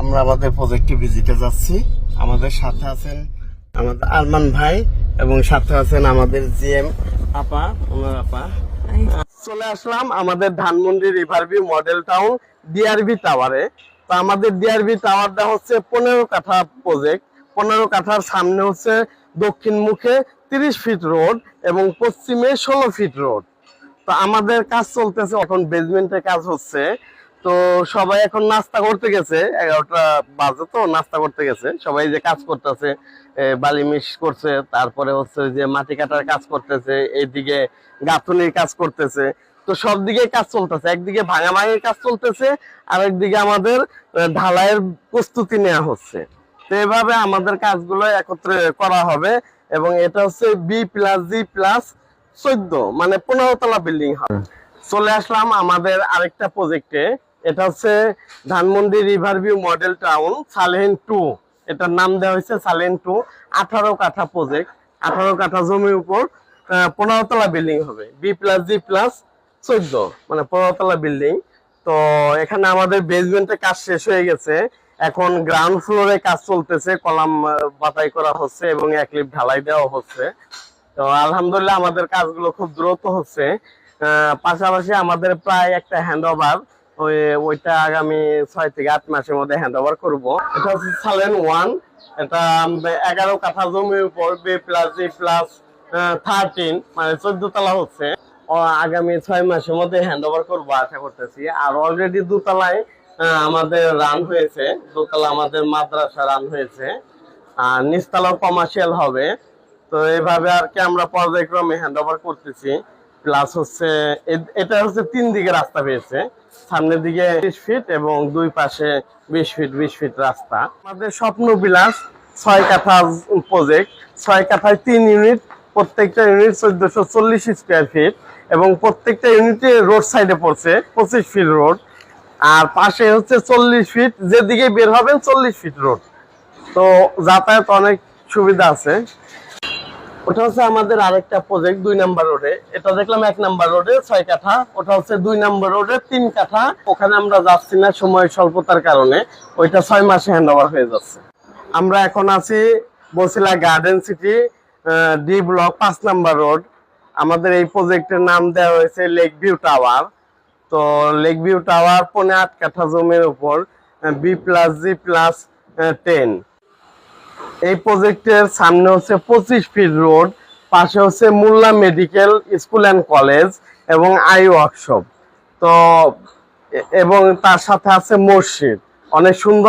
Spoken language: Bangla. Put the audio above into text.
আমরা আমাদের প্রজেক্টে ভিজিটে যাচ্ছি। আমাদের সাথে আছেন আমাদের আরমান ভাই এবং সাথে আছেন আমাদের জিএম আপা, ওনার আপা। চলে আসলাম আমাদের Dhanmondi river view model town DRB টাওয়ারে তো আমাদের ডিআরবি টাওয়ারটা হচ্ছে পনেরো কাঠা প্রজেক্ট পনেরো কাঠার সামনে হচ্ছে দক্ষিণ মুখে তিরিশ ফিট রোড এবং পশ্চিমে ষোলো ফিট রোড তো আমাদের কাজ চলতেছে এখন বেজমেন্টের কাজ হচ্ছে। তো সবাই এখন নাস্তা করতে গেছে এগারোটা বাজে তো নাস্তা করতে গেছে। সবাই যে কাজ করতেছে বালি মিশ করছে তারপরে হচ্ছে যে মাটি কাটার কাজ করতেছে এইদিকে গাঁথনির কাজ করতেছে। তো সব দিকে কাজ চলতেছে একদিকে ভাঙাভাঙির কাজ চলতেছে আর একদিকে আমাদের ঢালাইয়ের প্রস্তুতি নেওয়া হচ্ছে। তো এভাবে আমাদের কাজগুলো একত্রে করা হবে এবং এটা হচ্ছে বি প্লাস জি প্লাস চোদ্দ মানে পনেরো তলা বিল্ডিং হবে। চলে আসলাম আমাদের আরেকটা প্রজেক্টে এটা হচ্ছে Dhanmondi river view model town সালেন two. এটার নাম দেওয়া হয়েছে সালেন টু। আঠারো কাঠা প্রজেক্ট আঠারো কাঠা জমির উপর পনেরোতলা বিল্ডিং হবে। বি প্লাস জি প্লাস চোদ্দ। মানে পনেরোতলা বিল্ডিং তো এখানে আমাদের বেসমেন্টের কাজ শেষ হয়ে গেছে। এখন গ্রাউন্ড ফ্লোরে কাজ চলতেছে। কলাম বাতাই করা হচ্ছে এবং এক লিফট ঢালাই দেওয়া হচ্ছে। তো আলহামদুলিল্লাহ আমাদের কাজগুলো খুব দ্রুত হচ্ছে। পাশাপাশি আমাদের প্রায় একটা হ্যান্ড ওভার ওইটা আগামী ছয় থেকে আট মাসের মধ্যে হ্যান্ড ওভার করব। এটা হচ্ছে সালেন ওয়ান এটা এগারো কাঠা জমির উপর B plus G plus thirteen মানে চোদ্দ তলা হচ্ছে আগামী ছয় মাসের মধ্যে হ্যান্ড ওভার করব আশা করতেছি। আর অলরেডি দুতলায় আমাদের রান হয়েছে। দোতলা আমাদের মাদ্রাসা রান হয়েছে। আর নিচতলাও কমার্শিয়াল হবে। তো এইভাবে আর কি আমরা পর্যায়ক্রমে হ্যান্ড ওভার করতেছি। প্লাস হচ্ছে এটা হচ্ছে তিন দিকে রাস্তা পেয়েছে। সামনের দিকে বিশ ফিট এবং দুই পাশে বিশ ফিট বিশ ফিট রাস্তা। আমাদের স্বপ্ন বিলাস, ছয় কাঠা প্রজেক্ট ছয় কাঠায় তিন ইউনিট প্রত্যেকটা ইউনিট চোদ্দশো চল্লিশ স্কোয়ার ফিট এবং প্রত্যেকটা ইউনিটে রোড সাইডে পড়ছে পঁচিশ ফিট রোড আর পাশে হচ্ছে চল্লিশ ফিট যেদিকে বের হবেন চল্লিশ ফিট রোড তো যাতায়াত অনেক সুবিধা আছে। ওটা হচ্ছে আমাদের আরেকটা প্রজেক্ট দুই নাম্বার রোডে এটা দেখলাম এক নাম্বার রোডে ছয় কাঠা। ওটা হচ্ছে দুই নাম্বার রোডে তিন কাঠা। ওখানে আমরা যাচ্ছি না সময় স্বল্পতার কারণে। ওইটা ছয় মাসে হ্যান্ড ওভার হয়ে যাচ্ছে। আমরা এখন আছি Basila garden city D block পাঁচ নাম্বার রোড আমাদের এই প্রজেক্টের নাম দেওয়া হয়েছে লেক ভিউ টাওয়ার তো লেক ভিউ টাওয়ার পনে আট কাঠা জমির উপর B plus G plus ten এই প্রজেক্টের সামনে হচ্ছে পঁচিশ ফিট রোড, পাশে হচ্ছে Mollah medical school and college এবং আই ওয়ার্কশপ। তো এবং তার সাথে আছে মসজিদ। অনেক সুন্দর